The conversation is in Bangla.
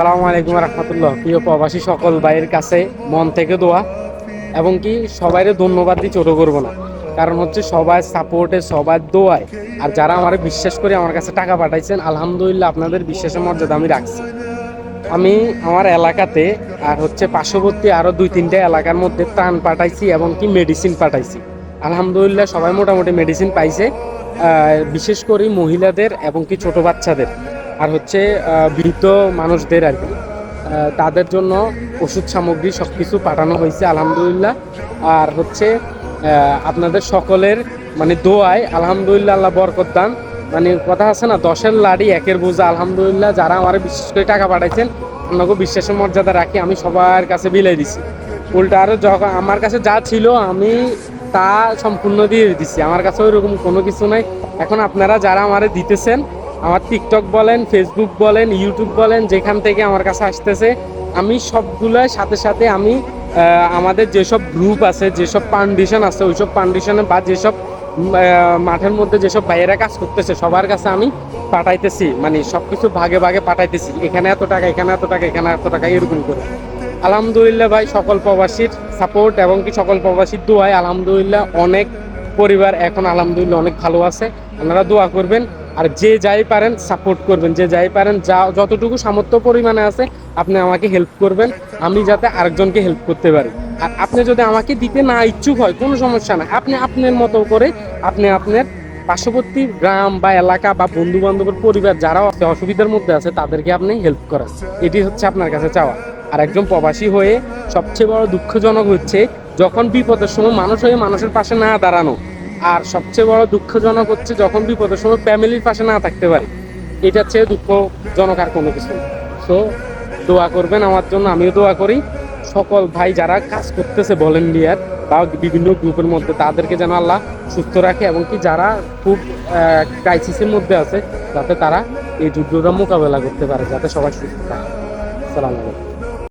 সালামু আলাইকুম রহমতুল্লাহ। প্রিয় প্রবাসী সকল ভাইয়ের কাছে মন থেকে দোয়া এবং কি সবাইরে ধন্যবাদ দিয়ে ছোট করব না। কারণ হচ্ছে সবাই সাপোর্টে সবার দোয়ায়। আর যারা আমার বিশ্বাস করে আমার কাছে টাকা পাঠাইছেন, আলহামদুলিল্লাহ আপনাদের বিশ্বাসের মর্যাদা আমি রাখছি। আমি আমার এলাকাতে আর হচ্ছে পার্শ্ববর্তী আরও দুই তিনটা এলাকার মধ্যে ত্রাণ পাঠাইছি এবং কি মেডিসিন পাঠাইছি। আলহামদুলিল্লাহ সবাই মোটামুটি মেডিসিন পাইছে। বিশেষ করে মহিলাদের এবং কি ছোট বাচ্চাদের। আর হচ্ছে বৃদ্ধ মানুষদের আর কি। তাদের জন্য ওষুধ সামগ্রী সব কিছু পাঠানো হয়েছে, আলহামদুলিল্লাহ। আর হচ্ছে আপনাদের সকলের মানে দোয়ায় আলহামদুলিল্লাহ, আল্লাহ বরকত মানে কথা আছে না, দশের লাড়ি একের বোঝা। আলহামদুলিল্লাহ, যারা আমার বিশেষ করে টাকা পাঠাইছেন, আপনাকে বিশ্বাসের মর্যাদা রাখি, আমি সবার কাছে বিলাই দিছি। উল্টা আরও যখন আমার কাছে যা ছিল, আমি তা সম্পূর্ণ দিয়ে দিছি। আমার কাছে ওইরকম কোনো কিছু নাই। এখন আপনারা যারা আমারে দিতেছেন আমার টিকটক বলেন ফেসবুক বলেন ইউটিউব বলেন, যেখান থেকে আমার কাছে আসতেছে, আমি সবগুলোর সাথে সাথে আমি আমাদের যেসব গ্রুপ আছে, যেসব ফাউন্ডেশন আছে, ওইসব ফাউন্ডেশনে বা যেসব মাঠের মধ্যে যেসব ভাইয়েরা কাজ করতেছে, সবার কাছে আমি পাঠাইতেছি মানে সব কিছু ভাগে ভাগে পাঠাইতেছি, এখানে এত টাকা, এখানে এত টাকা, এখানে এত টাকা, এরকম করে। আলহামদুলিল্লাহ ভাই, সকল প্রবাসীর সাপোর্ট এবং কি সকল প্রবাসীর দোয়ায় আলহামদুলিল্লাহ অনেক পরিবার এখন আলহামদুলিল্লাহ অনেক ভালো আছে, আপনারা দোয়া করবেন। আর যে যাই পারেন সাপোর্ট করবেন। যে যাই পারেন, যা, যতটুকু সামর্থ্য পরিমাণে আছে, আপনি আমাকে হেল্প করবেন। আমি যাতে আরেকজনকে হেল্প করতে পারি। আর আপনি যদি আমাকে দিতে না ইচ্ছুক হয়, কোনো সমস্যা না আপনি আপনার মতো করে, আপনি আপনার পার্শ্ববর্তী গ্রাম বা এলাকা বা বন্ধু বান্ধবের পরিবার যারা আছে, অসুবিধার মধ্যে আছে, তাদেরকে আপনি হেল্প করেন। এটি হচ্ছে আপনার কাছে চাওয়া। আর একজন প্রবাসী হয়ে সবচেয়ে বড় দুঃখজনক হচ্ছে, যখন বিপদের সময় মানুষ হয়ে মানুষের পাশে না দাঁড়ানো আর সবচেয়ে বড় দুঃখজনক হচ্ছে যখন বিপদের সময় ফ্যামিলির পাশে না থাকতে পারি এটা চেয়ে দুঃখজনক আর কোনো কিছু সো দোয়া করবেন আমার জন্য, আমিও দোয়া করি। সকল ভাই যারা কাজ করতেছে ভলেন্টিয়ার বা বিভিন্ন গ্রুপের মধ্যে, তাদেরকে যেন আল্লাহ সুস্থ রাখে এবং কি যারা খুব ক্রাইসিসের মধ্যে আছে, যাতে তারা এই যুদ্ধটা মোকাবেলা করতে পারে, যাতে সবাই সুস্থ থাকে। আসসালামু আলাইকুম।